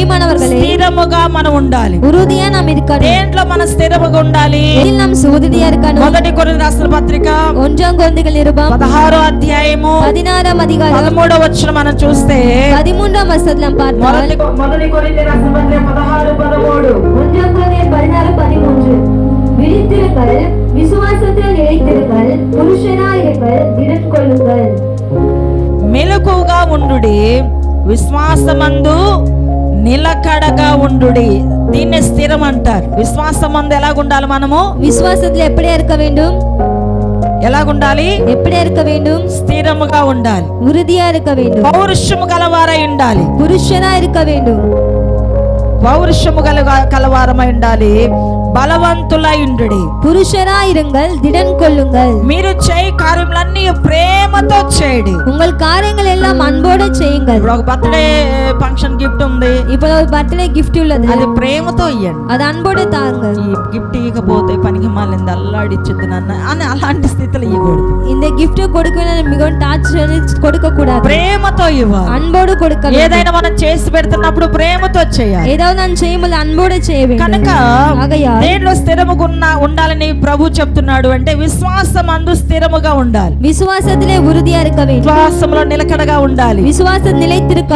பிரியமானவர்களே స్థిరముగా మనం ఉండాలి உறுதியா நாம் இருக்கணும் దేంట్లో మనం స్థిరముగా ఉండాలి இதில் நாம் உறுதியா இருக்கணும் మొదటి కొన్ని రాసిన పత్రిక ஒன்றாம் குழந்தைகள் நிருபம் పదహారో అధ్యాయము பதினாறாம் அதிகாரம் పదమూడో వచ్చిన మనం చూస్తే பதிமூன்றாம் வசதில பார்த்தால் మొదటి మొదటి కొరింథీ రాసిన పత్రిక పదహారు పదమూడు ஒன்றாம் குழந்தைகள் பதினாறு பதிமூன்று விழித்திருங்கள் விசுவாசத்தில் நிலைத்திருங்கள் புருஷனாயிருங்கள் திடன் கொள்ளுங்கள் మెలకుగా ఉండుడి విశ్వాసమందు నిలకడగా ఉండుడి దీన్ని స్థిరం అంటారు విశ్వాసమందు ఎలాగుండాలి మనము விசுவாசத்துல எப்படியா இருக்க வேண்டும் ఎలాగుండాలి எப்படியா இருக்க வேண்டும் స్థిరముగా ఉండాలి உறுதியா இருக்க வேண்டும் పౌరుషము గలవారై ఉండాలి புருஷனா இருக்க வேண்டும் పౌరుషము గల కలవారమై ఉండాలి బలవంతులైండు పురుషరా இருங்கள் திடன் கொள்ளுங்கள் మీరు చేయి కార్యములన్నీ ప్రేమతో చేయండి ఉంగల్ కార్యங்கள் எல்லாம் அன்போடு செய்யுங்கள் ఒక బర్త్డే ఫంక్షన్ గిఫ్ట్ ఉంది ఇప్పుడు ఒక బర్త్డే గిఫ్ట్ ఉన్నది అది ప్రేమతో ఇయ్యండి అది అన్బోడే తాంగ ఈ గిఫ్ట్ ఇవ్వకపోతే పనికి మాలింది అల్లాడిచ్చింది నాన్న అని అలాంటి స్థితిలో ఇవ్వకూడదు இந்த గిఫ్ట్ கொடுக்கணும் மிகவும் டார்ச்சர் கொடுக்க கூடாது ప్రేమతో ఇవ్వాలి అన్బోడు கொடுக்க ఏదైనా మనం చేసి పెడుతున్నప్పుడు ప్రేమతో చేయాలి ఏదైనా మనం చేయములు అన్బోడే చేయవేండి కనుక ఆగయా దేంట్లో స్థిరముగా ఉన్న ఉండాలని ప్రభు చెప్తున్నాడు అంటే విశ్వాసం అందు స్థిరముగా ఉండాలి விசுவாசத்திலே உறுதியா இருக்க வேண்டும் విశ్వాసంలో నిలకడగా ఉండాలి விசுவாசம் நிலைத்திருக்க